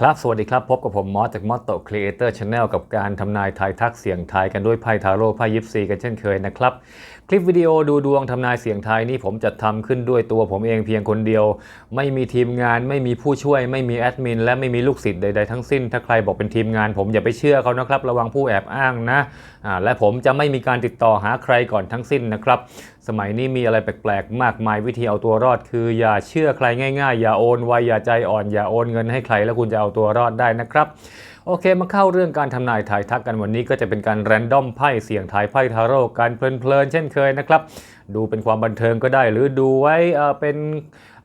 ครับ สวัสดีครับ พบกับผมมอสจากมอตโตครีเอเตอร์ชาแนลกับการทำนายทายทักเสียงทายกันด้วยไพ่ทาโร่ไพ่ยิปซีกันเช่นเคยนะครับ คลิปวิดีโอดูดวงทำนายเสียงทายนี่ผมจัดทำขึ้นด้วยตัวผมเองเพียงคนเดียว ไม่มีทีมงาน ไม่มีผู้ช่วย ไม่มีแอดมินและไม่มีลูกศิษย์ใดๆทั้งสิ้น ถ้าใครบอกเป็นทีมงานผมอย่าไปเชื่อเขานะครับ ระวังผู้แอบอ้างนะและผมจะไม่มีการติดต่อหาใครก่อนทั้งสิ้นนะครับ สมัยนี้มีอะไรแปลกๆ มากมายวิธีเอาตัวรอดคือ อย่าเชื่อใครง่ายๆ อย่าโอนไวอย่าใจอ่อนอย่าโอนเงินให้ใครแล้วคุณจะเอาตัวรอดได้นะครับโอเค มาเข้าเรื่องการทำนายทายทักกันวันนี้ก็จะเป็นการแรนดอมไพ่เสี่ยงทายไพ่ทาโร่การเพลินๆเช่นเคยนะครับ ดูเป็นความบันเทิงก็ได้ หรือดูไว้เป็น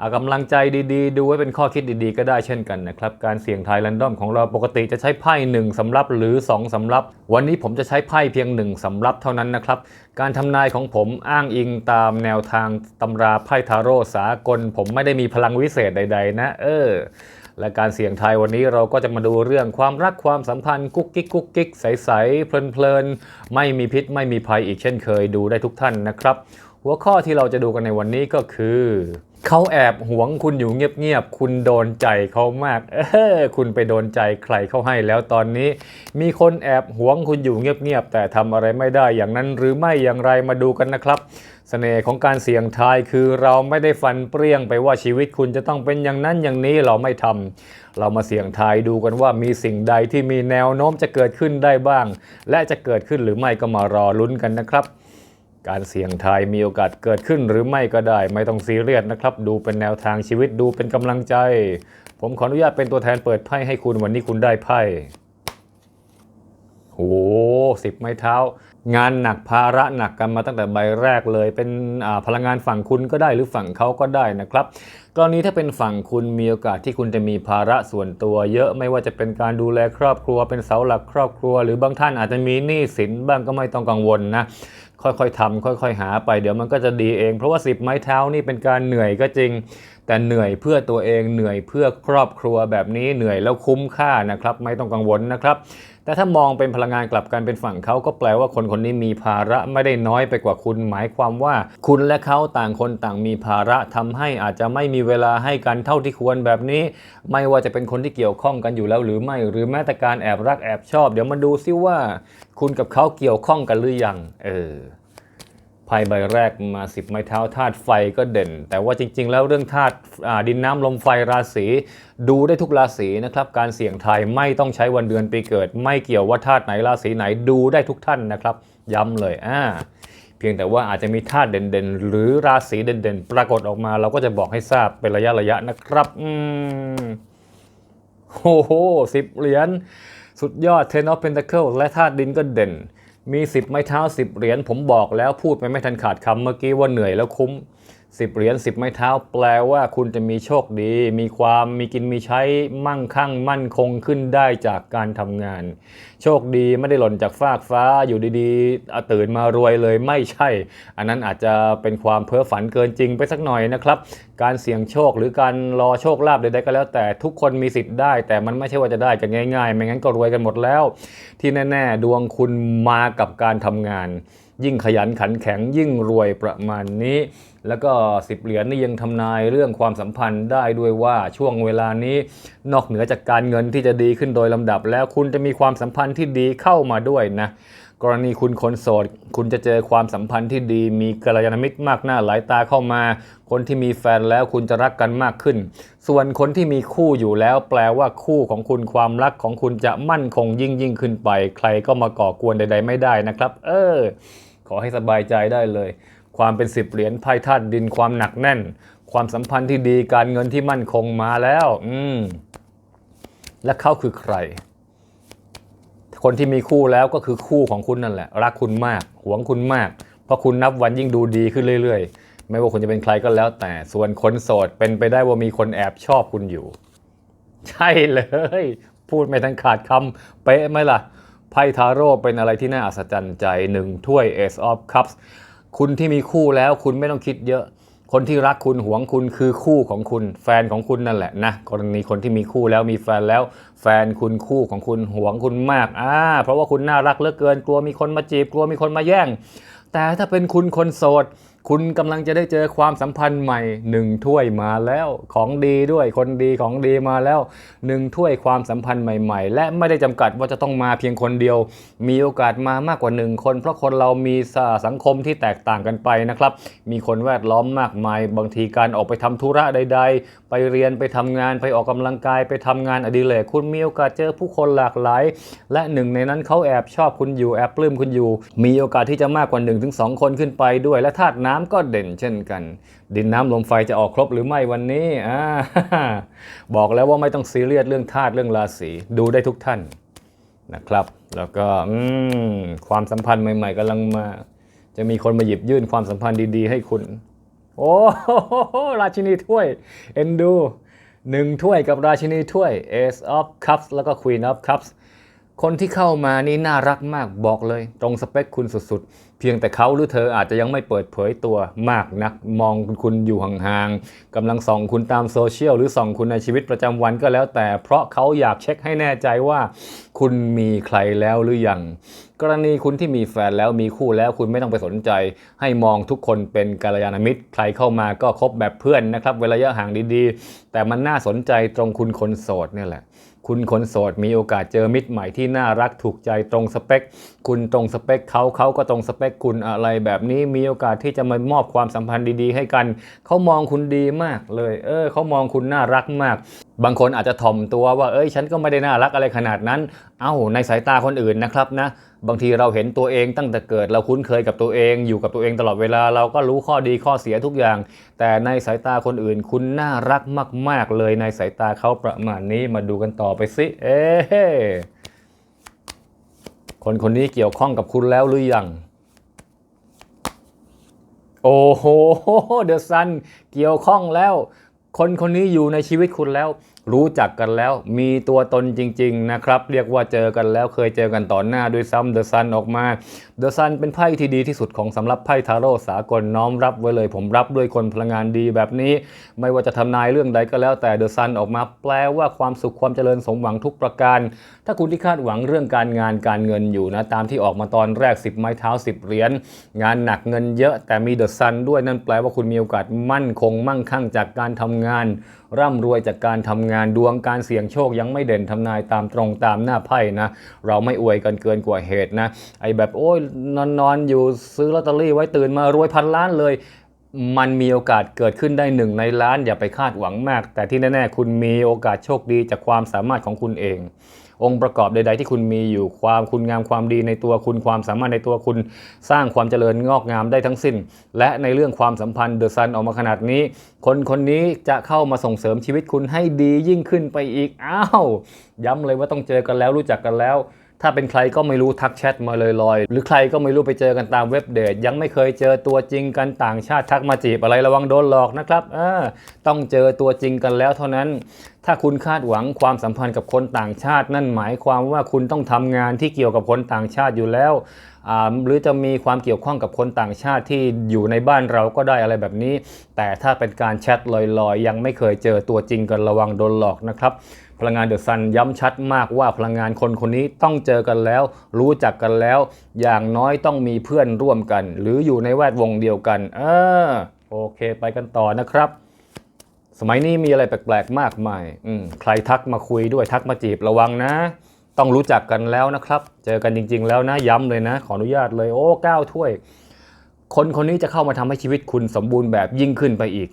เอากำลังใจดีๆ ดูไว้เป็นข้อคิดดีๆ ก็ได้เช่นกันนะครับ การเสี่ยงทายแรนดอมของเราปกติจะใช้ไพ่หนึ่งสำรับหรือ 2สำรับ วันนี้ผมจะใช้ไพ่เพียงหนึ่งสำรับเท่านั้นนะครับ การทำนายของผมอ้างอิงตามแนวทางตำราไพ่ทาโร่สากล ผมไม่ได้มีพลังวิเศษใด ๆ นะ เออและการเสี่ยงทายวันนี้เราก็จะมาดูเรื่องความรักความสัมพันธ์กุ๊กกิ๊กกุ๊กกิ๊กใสๆเพลินๆไม่มีพิษไม่มีภัยอีกเช่นเคยดูได้ทุกท่านนะครับ หัวข้อที่เราจะดูกันในวันนี้ก็คือ เขาแอบหวงคุณอยู่เงียบๆ คุณโดนใจเขามาก เออคุณไปโดนใจใครเขาให้แล้วตอนนี้ มีคนแอบหวงคุณอยู่เงียบๆ แต่ทำอะไรไม่ได้อย่างนั้นหรือไม่อย่างไรมาดูกันนะครับเสน่ห์ของการเสี่ยงทายคือเราไม่ได้ฟันเปรี้ยงไปว่าชีวิตคุณจะต้องเป็นอย่างนั้นอย่างนี้เราไม่ทำเรามาเสี่ยงทายดูกันว่ามีสิ่งใดที่มีแนวโน้มจะเกิดขึ้นได้บ้าง และจะเกิดขึ้นหรือไม่ก็มารอลุ้นกันนะครับ การเสี่ยงทายมีโอกาสเกิดขึ้นหรือไม่ก็ได้ ไม่ต้องซีเรียสนะครับ ดูเป็นแนวทางชีวิตดูเป็นกำลังใจ ผมขออนุญาตเป็นตัวแทนเปิดไพ่ให้คุณวันนี้คุณได้ไพ่โอ้สิบไม้เท้า งานหนักภาระหนักกันมาตั้งแต่ใบแรกเลย เป็นพลังงานฝั่งคุณก็ได้หรือฝั่งเขาก็ได้นะครับกรณีถ้าเป็นฝั่งคุณมีโอกาสที่คุณจะมีภาระส่วนตัว เยอะไม่ว่าจะเป็นการดูแลครอบครัว เป็นเสาหลักครอบครัว หรือบางท่านอาจจะมีหนี้สินบ้างก็ไม่ต้องกังวลนะ ค่อยๆทำค่อย ๆ หาไปเดี๋ยวมันก็จะดีเอง เพราะว่า 10 ไม้เท้านี่เป็นการเหนื่อยก็จริง แต่เหนื่อยเพื่อตัวเองเหนื่อยเพื่อครอบครัวแบบนี้เหนื่อยแล้วคุ้มค่านะครับ ไม่ต้องกังวลนะครับ แต่ถ้ามองเป็นพลังงานกลับกันเป็นฝั่งเขาก็แปลว่าคนคนนี้มีภาระไม่ได้น้อยไปกว่าคุณ หมายความว่า คุณและเขาต่างคนต่างมีภาระทำให้อาจจะไม่มีเวลาให้กันเท่าที่ควรแบบนี้ ไม่ว่าจะเป็นคนที่เกี่ยวข้องกันอยู่แล้วหรือไม่ หรือแม้แต่การแอบรักแอบชอบ เดี๋ยวมาดูซิว่า คุณกับเขาเกี่ยวข้องกันหรือยัง เออ ไพ่ใบแรกมา10ไม้เท้าธาตุไฟก็เด่น แต่ว่าจริง ๆ แล้วเรื่องธาตุดินน้ำลมไฟราศีดูได้ทุกราศีนะครับ การเสี่ยงทายไม่ต้องใช้วันเดือนปีเกิด ไม่เกี่ยวว่าธาตุไหนราศีไหนดูได้ทุกท่านนะครับ ย้ำเลยอ่าเพียงแต่ว่าอาจจะมีธาตุเด่นๆ หรือราศีเด่นๆ ปรากฏออกมาเราก็จะบอกให้ทราบเป็นระยะระยะๆนะครับอืมโอ้โหสิบเหรียญสุดยอด Ten of Pentacles และธาตุดินก็เด่น มี 10 ไม้เท้า 10 เหรียญผมบอกแล้วพูดไปไม่ทันขาดคำเมื่อกี้ว่าเหนื่อยแล้วคุ้ม 10 เหรียญ10 ไม้เท้า แปลว่าคุณจะมีโชคดี มีความมีกินมีใช้มั่งคั่งมั่นคงขึ้นได้จากการทำงาน โชคดีไม่ได้หล่นจากฟากฟ้าอยู่ดีๆตื่นมารวยเลยไม่ใช่ อันนั้นอาจจะเป็นความเพ้อฝันเกินจริงไปสักหน่อยนะครับ การเสี่ยงโชคหรือการรอโชคลาภใดๆก็แล้ว แต่ทุกคนมีสิทธิ์ได้ แต่มันไม่ใช่ว่าจะได้กันง่าย ๆ ไม่งั้นก็รวยกันหมดแล้ว ที่แน่ ๆ ดวงคุณมากับการทำงาน ยิ่งขยันขันแข็งยิ่งรวยประมาณนี้ แล้วก็สิบเหรียญนี่ยังทำนายเรื่องความสัมพันธ์ได้ด้วยว่าช่วงเวลานี้ นอกเหนือจากการเงินที่จะดีขึ้นโดยลำดับ แล้วคุณจะมีความสัมพันธ์ที่ดีเข้ามาด้วยนะกรณีคุณคนโสด คุณจะเจอความสัมพันธ์ที่ดี มีกัลยาณมิตรมากหน้าหลายตาเข้ามา คนที่มีแฟนแล้วคุณจะรักกันมากขึ้น ส่วนคนที่มีคู่อยู่แล้ว แปลว่าคู่ของคุณความรักของคุณจะมั่นคงยิ่งยิ่งขึ้นไป ใครก็มาก่อกวนใด ๆ ไม่ได้นะครับ เออ ขอให้สบายใจได้เลย ความเป็นสิบเหรียญไพ่ธาตุดินความหนักแน่น ความสัมพันธ์ที่ดีการเงินที่มั่นคงมาแล้ว อืมและเขาคือใคร คนที่มีคู่แล้วก็คือคู่ของคุณนั่นแหละ รักคุณมาก หวงคุณมาก เพราะคุณนับวันยิ่งดูดีขึ้นเรื่อยๆ ไม่ว่าคุณจะเป็นใครก็แล้วแต่ ส่วนคนโสดเป็นไปได้ว่ามีคนแอบชอบคุณอยู่ ใช่เลย พูดไม่ทันขาดคำเป๊ะไหมล่ะ ไพ่ทาโร่เป็นอะไรที่น่าอัศจรรย์ใจหนึ่งถ้วย Ace of Cups คุณที่มีคู่แล้วคุณไม่ต้องคิดเยอะ คนที่รักคุณหวงคุณคือคู่ของคุณ แฟนของคุณนั่นแหละนะกรณีคนที่มีคู่แล้วมีแฟนแล้ว แฟนคุณคู่ของคุณหวงคุณมากอ่าเพราะว่าคุณน่ารักเหลือเกินกลัวมีคนมาจีบกลัวมีคนมาแย่ง แต่ถ้าเป็นคุณคนโสด คุณกำลังจะได้เจอความสัมพันธ์ใหม่หนึ่งถ้วยมาแล้วของดีด้วยคนดีของดีมาแล้วหนึ่งถ้วยความสัมพันธ์ใหม่ ๆ และไม่ได้จำกัดว่าจะต้องมาเพียงคนเดียว มีโอกาสมามากกว่าหนึ่งคน เพราะคนเรามีสังคมที่แตกต่างกันไปนะครับ มีคนแวดล้อมมากมาย บางทีการออกไปทำธุระใด ๆ ไปเรียนไปทำงานไปออกกำลังกายไปทำงานอดิเรกคุณมีโอกาสเจอผู้คนหลากหลาย และหนึ่งในนั้นเขาแอบชอบคุณอยู่แอบปลื้มคุณอยู่ มีโอกาสที่จะมากกว่า1นถึงสคนขึ้นไปด้วยและธาตุน้ำก็เด่นเช่นกัน ดินน้ำลมไฟจะออกครบหรือไม่วันนี้อ่าบอกแล้วว่าไม่ต้องซีเรียสเรื่องธาตุเรื่องราศีดูได้ทุกท่านนะครับ แล้วก็ความสัมพันธ์ใหม่ๆกำลังมา จะมีคนมาหยิบยื่นความสัมพันธ์ดีๆ ให้คุณ โอ้โหราชินีถ้วยเอ็นดูหนึ่งถ้วยกับราชินีถ้วย Ace of Cups แล้วก็ Queen of Cups คนที่เข้ามานี่น่ารักมากบอกเลย ตรงสเปคคุณสุดๆ เพียงแต่เขาหรือเธออาจจะยังไม่เปิดเผยตัวมากนัก มองคุณอยู่ห่างๆกำลังส่องคุณตามโซเชียลหรือส่องคุณในชีวิตประจำวันก็แล้วแต่ เพราะเขาอยากเช็คให้แน่ใจว่า คุณมีใครแล้วหรือยัง กรณีคุณที่มีแฟนแล้วมีคู่แล้วคุณไม่ต้องไปสนใจ ให้มองทุกคนเป็นกาลยานมิตร ใครเข้ามาก็คบแบบเพื่อนนะครับเวลาระยะห่างดีๆ แต่มันน่าสนใจตรงคุณคนโสดเนี่ยแหละ คุณคนโสดมีโอกาสเจอมิตรใหม่ที่น่ารักถูกใจตรงสเปค คุณตรงสเปคเขาเขาก็ตรงสเปคคุณอะไรแบบนี้มีโอกาสที่จะมามอบความสัมพันธ์ดีๆ ให้กัน เขามองคุณดีมากเลย เออเขามองคุณน่ารักมาก บางคนอาจจะถ่อมตัวว่าเอ้ยฉันก็ไม่ได้น่ารักอะไรขนาดนั้น เอ้าในสายตาคนอื่นนะครับนะบางทีเราเห็นตัวเองตั้งแต่เกิดเราคุ้นเคยกับตัวเอง อยู่กับตัวเองตลอดเวลาเราก็รู้ข้อดีข้อเสียทุกอย่าง แต่ในสายตาคนอื่น คุณน่ารักมาก ๆ เลยในสายตาเขาประมาณนี้มาดูกันต่อไปสิเอ๊คนคนนี้เกี่ยวข้องกับคุณแล้วหรือยังโอ้โหเดอะซันเกี่ยวข้องแล้ว คนคนนี้อยู่ในชีวิตคุณแล้ว รู้จักกันแล้วมีตัวตนจริง ๆ นะครับ เรียกว่าเจอกันแล้วเคยเจอกันต่อหน้าด้วยซ้ำเดอะซันออกมาเดอะซันเป็นไพ่ที่ดีที่สุดของสำหรับไพ่ทาโร่สากลน้อมรับไว้เลย ผมรับด้วยคนพลังงานดีแบบนี้ ไม่ว่าจะทำนายเรื่องใดก็แล้วแต่เดอะซันออกมาแปลว่าความสุขความเจริญสมหวังทุกประการ ถ้าคุณที่คาดหวังเรื่องการงานการเงินอยู่นะตามที่ออกมาตอนแรก 10 ไม้เท้า 10 เหรียญงานหนักเงินเยอะแต่มีเดอะซันด้วยนั่นแปลว่าคุณมีโอกาสมั่นคงมั่งคั่งจากการทำงาน ร่ำรวยจากการทำงานดวงการเสี่ยงโชคยังไม่เด่นทำนายตามตรงตามหน้าไพ่นะ เราไม่อวยกันเกินกว่าเหตุนะ ไอแบบโอ้ยนอนนอนอยู่ซื้อลอตเตอรี่ไว้ตื่นมารวยพันล้านเลยมันมีโอกาสเกิดขึ้นได้หนึ่งในล้านอย่าไปคาดหวังมาก แต่ที่แน่ ๆ คุณมีโอกาสโชคดีจากความสามารถของคุณเอง องค์ประกอบใด ๆ ที่คุณมีอยู่ความคุณงามความดีในตัวคุณความสามารถในตัวคุณสร้างความเจริญงอกงามได้ทั้งสิ้น และในเรื่องความสัมพันธ์เดอะซันออกมาขนาดนี้ คนคนนี้จะเข้ามาส่งเสริมชีวิตคุณให้ดียิ่งขึ้นไปอีกอ้าวย้ำเลยว่าต้องเจอกันแล้วรู้จักกันแล้ว ถ้าเป็นใครก็ไม่รู้ทักแชทมาเลยลอย หรือใครก็ไม่รู้ไปเจอกันตามเว็บเดทยังไม่เคยเจอตัวจริงกันต่างชาติทักมาจีบอะไรระวังโดนหลอกนะครับต้องเจอตัวจริงกันแล้วเท่านั้น ถ้าคุณคาดหวังความสัมพันธ์กับคนต่างชาติ นั่นหมายความว่าคุณต้องทำงานที่เกี่ยวกับคนต่างชาติอยู่แล้ว หรือจะมีความเกี่ยวข้องกับคนต่างชาติที่อยู่ในบ้านเราก็ได้อะไรแบบนี้ แต่ถ้าเป็นการแชทลอยๆ ยังไม่เคยเจอตัวจริงกันระวังโดนหลอกนะครับพลังงานเดอะซันย้ำชัดมากว่าพลังงานคนคนนี้ต้องเจอกันแล้ว รู้จักกันแล้ว อย่างน้อยต้องมีเพื่อนร่วมกัน หรืออยู่ในแวดวงเดียวกันเออโอเค ไปกันต่อนะครับ สมัยนี้มีอะไรแปลกๆมากมายอืมใครทักมาคุยด้วยทักมาจีบระวังนะ ต้องรู้จักกันแล้วนะครับ เจอกันจริง ๆ แล้วนะย้ำเลยนะ ขออนุญาตเลยโอ้ก้าถ้วย คนคนนี้จะเข้ามาทำให้ชีวิตคุณสมบูรณ์แบบยิ่งขึ้นไปอีก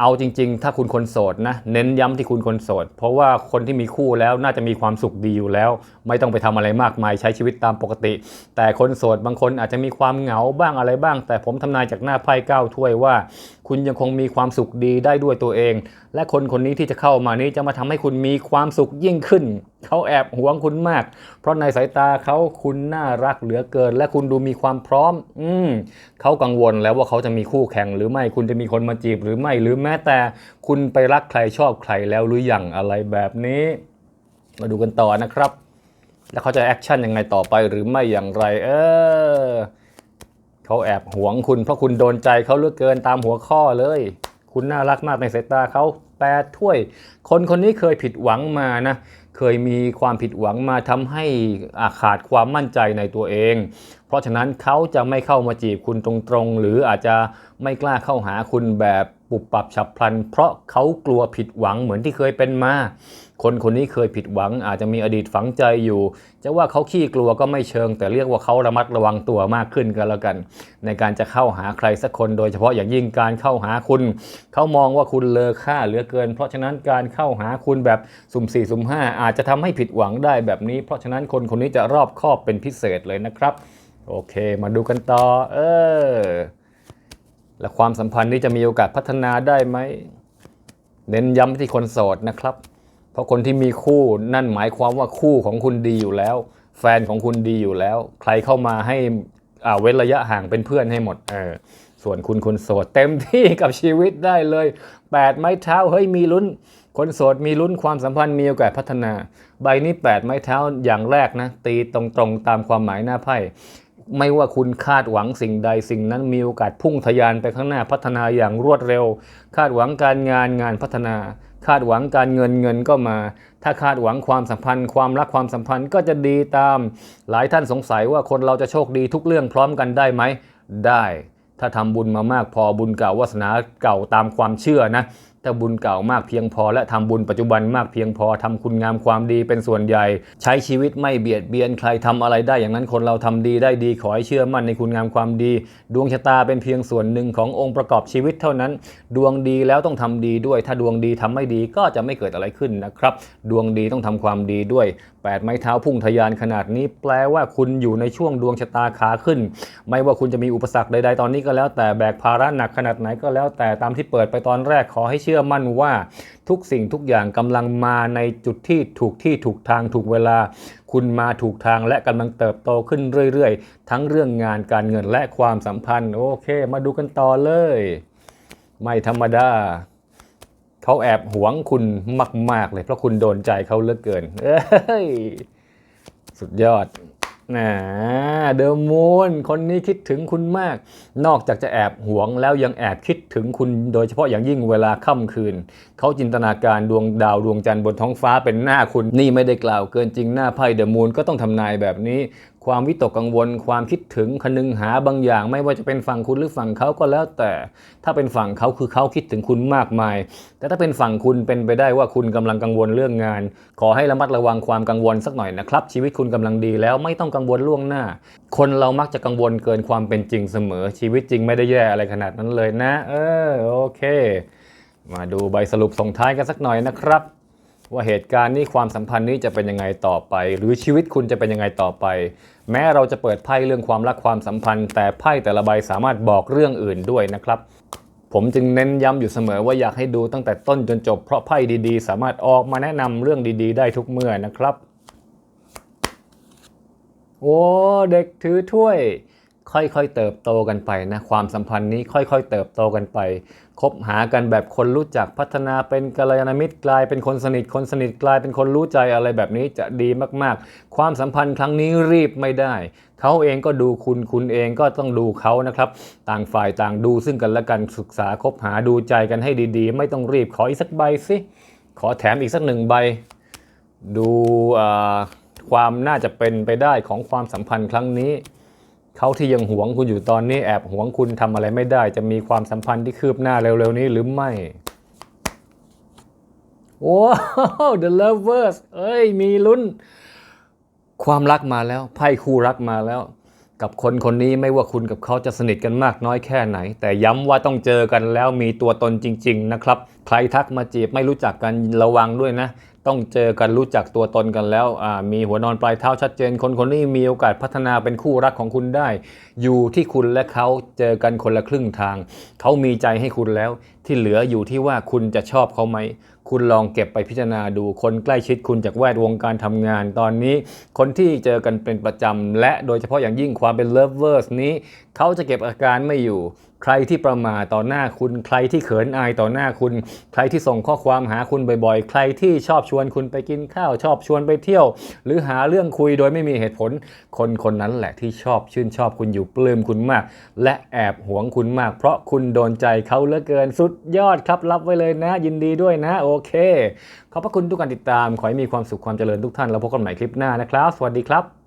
เอาจริง ๆ ถ้าคุณคนโสดนะ เน้นย้ำที่คุณคนโสด เพราะว่าคนที่มีคู่แล้วน่าจะมีความสุขดีอยู่แล้ว ไม่ต้องไปทำอะไรมากมายใช้ชีวิตตามปกติ แต่คนโสดบางคนอาจจะมีความเหงาบ้างอะไรบ้าง แต่ผมทำนายจากหน้าไพ่ก้าถ้วยว่า คุณยังคงมีความสุขดีได้ด้วยตัวเอง และคนคนนี้ที่จะเข้ามานี้จะมาทำให้คุณมีความสุขยิ่งขึ้น เขาแอบหวงคุณมาก เพราะในสายตาเขาคุณน่ารักเหลือเกิน และคุณดูมีความพร้อม อืมเขากังวลแล้วว่าเขาจะมีคู่แข่งหรือไม่คุณจะมีคนมาจีบหรือไม่หรือแม้แต่คุณไปรักใครชอบใครแล้วหรืออยังอะไรแบบนี้ มาดูกันต่อนะครับ แล้วเขาจะแอคชั่นยังไงต่อไปหรือไม่อย่างไร เออ เขาแอบหวงคุณเพราะคุณโดนใจเขาเลือเกินตามหัวข้อเลย คุณน่ารักมากในสายตาเขาแปดถ้วย คนคนนี้เคยผิดหวังมานะ เคยมีความผิดหวังมาทำให้อาขาดความมั่นใจในตัวเอง เพราะฉะนั้นเขาจะไม่เข้ามาจีบคุณตรงๆ หรืออาจจะไม่กล้าเข้าหาคุณแบบ ปุบปับฉับพลัน เพราะเขากลัวผิดหวังเหมือนที่เคยเป็นมา คนคนนี้เคยผิดหวังอาจจะมีอดีตฝังใจอยู่ จะว่าเขาขี้กลัวก็ไม่เชิง แต่เรียกว่าเขาระมัดระวังตัวมากขึ้นกันแล้วกัน ในการจะเข้าหาใครสักคน โดยเฉพาะอย่างยิ่งการเข้าหาคุณ เขามองว่าคุณเลอค่าเหลือเกิน เพราะฉะนั้นการเข้าหาคุณแบบสุ่มสี่สุ่มห้าอาจจะทำให้ผิดหวังได้แบบนี้ เพราะฉะนั้นคนคนนี้จะรอบคอบเป็นพิเศษเลยนะครับ โอเค มาดูกันต่อ เออ และความสัมพันธ์นี้จะมีโอกาสพัฒนาได้ไหม เน้นย้ำที่คนโสดนะครับ เพราะคนที่มีคู่นั่นหมายความว่าคู่ของคุณดีอยู่แล้ว แฟนของคุณดีอยู่แล้ว ใครเข้ามาให้อ่าเว้นระยะห่างเป็นเพื่อนให้หมดเออส่วนคุณคนโสดเต็มที่กับชีวิตได้เลยแปดไม้เท้าเฮ้ยมีลุ้น คนโสดมีลุ้นความสัมพันธ์มีโอกาสพัฒนา ใบนี้แปดไม้เท้าอย่างแรกนะ ตีตรงๆตามความหมายหน้าไพ่ ไม่ว่าคุณคาดหวังสิ่งใดสิ่งนั้นมีโอกาสพุ่งทะยานไปข้างหน้าพัฒนาอย่างรวดเร็ว คาดหวังการงานงานพัฒนา คาดหวังการเงินเงินก็มา ถ้าคาดหวังความสัมพันธ์ ความรักความสัมพันธ์ก็จะดีตาม หลายท่านสงสัยว่าคนเราจะโชคดีทุกเรื่องพร้อมกันได้ไหมได้ ถ้าทำบุญมามากพอบุญเก่าวาสนาเก่าตามความเชื่อนะถ้าบุญเก่ามากเพียงพอ และทำบุญปัจจุบันมากเพียงพอทำคุณงามความดีเป็นส่วนใหญ่ ใช้ชีวิตไม่เบียดเบียนใครทำอะไรได้อย่างนั้นคนเราทำดีได้ดีขอให้เชื่อมั่นในคุณงามความดี ดวงชะตาเป็นเพียงส่วนหนึ่งขององค์ประกอบชีวิตเท่านั้น ดวงดีแล้วต้องทำดีด้วย ถ้าดวงดีทำไม่ดีก็จะไม่เกิดอะไรขึ้นนะครับ ดวงดีต้องทำความดีด้วยแปดไม้เท้าพุ่งทะยานขนาดนี้ แปลว่าคุณอยู่ในช่วงดวงชะตาขาขึ้น ไม่ว่าคุณจะมีอุปสรรคใดๆตอนนี้ก็แล้วแต่แบกภาระหนักขนาดไหนก็แล้วแต่ตามที่เปิดไปตอนแรกขอให้ชื่อมั่นว่าทุกสิ่งทุกอย่างกำลังมาในจุดที่ถูกที่ถูกทางถูกเวลา คุณมาถูกทางและกำลังเติบโตขึ้นเรื่อยๆ ทั้งเรื่องงานการเงินและความสัมพันธ์ โอเค มาดูกันต่อเลย ไม่ธรรมดาเขาแอบหวงคุณมาก ๆ เลยเพราะคุณโดนใจเขาเหลือเกิน เอ้ย สุดยอด นะเดอะมูนคนนี้คิดถึงคุณมาก นอกจากจะแอบหวงแล้วยังแอบคิดถึงคุณโดยเฉพาะอย่างยิ่งเวลาค่ำคืน เขาจินตนาการดวงดาวดวงจันทร์บนท้องฟ้าเป็นหน้าคุณนี่ไม่ได้กล่าวเกินจริงหน้าไพ่เดอะมูนก็ต้องทำนายแบบนี้ ความวิตกกังวล ความคิดถึงคนึงหาบางอย่าง ไม่ว่าจะเป็นฝั่งคุณหรือฝั่งเขาก็แล้วแต่ ถ้าเป็นฝั่งเขาคือเขาคิดถึงคุณมากมาย แต่ถ้าเป็นฝั่งคุณเป็นไปได้ว่าคุณกำลังกังวลเรื่องงาน ขอให้ระมัดระวังความกังวลสักหน่อยนะครับ ชีวิตคุณกำลังดีแล้วไม่ต้องกังวลล่วงหน้า คนเรามักจะกังวลเกินความเป็นจริงเสมอ ชีวิตจริงไม่ได้แย่อะไรขนาดนั้นเลยนะ เออโอเค มาดูใบสรุปส่งท้ายกันสักหน่อยนะครับ ว่าเหตุการณ์นี้ความสัมพันธ์นี้จะเป็นยังไงต่อไป หรือชีวิตคุณจะเป็นยังไงต่อไป แม้เราจะเปิดไพ่เรื่องความรักความสัมพันธ์ แต่ไพ่แต่ละใบสามารถบอกเรื่องอื่นด้วยนะครับ ผมจึงเน้นย้ำอยู่เสมอว่าอยากให้ดูตั้งแต่ต้นจนจบเพราะไพ่ดีๆ สามารถออกมาแนะนำเรื่องดีๆ ได้ทุกเมื่อนะครับ โอ้เด็กถือถ้วย ค่อยๆเติบโตกันไปนะความสัมพันธ์นี้ค่อยๆ เติบโตกันไป คบหากันแบบคนรู้จักพัฒนาเป็นกัลยาณมิตรกลายเป็นคนสนิทคนสนิทกลายเป็นคนรู้ใจอะไรแบบนี้จะดีมากๆ ความสัมพันธ์ครั้งนี้รีบไม่ได้ เขาเองก็ดูคุณคุณเองก็ต้องดูเขานะครับ ต่างฝ่ายต่างดูซึ่งกันและกันศึกษาคบหาดูใจกันให้ดีๆ ไม่ต้องรีบขออีกสักใบสิขอแถมอีกสักหนึ่งใบ ดูความน่าจะเป็นไปได้ของความสัมพันธ์ครั้งนี้ เขาที่ยังหวงคุณอยู่ตอนนี้แอบหวงคุณทำอะไรไม่ได้ จะมีความสัมพันธ์ที่คืบหน้าเร็วๆนี้หรือไม่ว้าว The Lovers เอ้ย มีลุ้น ความรักมาแล้ว ไพ่คู่รักมาแล้ว กับคนคนนี้ไม่ว่าคุณกับเขาจะสนิทกันมากน้อยแค่ไหน แต่ย้ำว่าต้องเจอกันแล้วมีตัวตนจริง ๆ นะครับ ใครทักมาจีบไม่รู้จักกันระวังด้วยนะ ต้องเจอกันรู้จักตัวตนกันแล้วมีหัวนอนปลายเท้าชัดเจน คนคนนี้มีโอกาสพัฒนาเป็นคู่รักของคุณได้ อยู่ที่คุณและเขาเจอกันคนละครึ่งทาง เขามีใจให้คุณแล้ว ที่เหลืออยู่ที่ว่าคุณจะชอบเขาไหม คุณลองเก็บไปพิจารณาดูคนใกล้ชิดคุณจากแวดวงการทำงานตอนนี้ คนที่เจอกันเป็นประจำและโดยเฉพาะอย่างยิ่งความเป็น lovers นี้ เขาจะเก็บอาการไม่อยู่ใครที่ประมาทต่อหน้าคุณ ใครที่เขินอายต่อหน้าคุณ ใครที่ส่งข้อความหาคุณบ่อยๆ ใครที่ชอบชวนคุณไปกินข้าว ชอบชวนไปเที่ยว หรือหาเรื่องคุยโดยไม่มีเหตุผล คนคนนั้นแหละที่ชอบชื่นชอบคุณอยู่ปลื้มคุณมาก และแอบหวงคุณมาก เพราะคุณโดนใจเขาเหลือเกินสุดยอดครับ รับไว้เลยนะ ยินดีด้วยนะ โอเค ขอบพระคุณทุกการติดตาม ขอให้มีความสุขความเจริญทุกท่าน แล้วพบกันใหม่คลิปหน้านะครับ สวัสดีครับ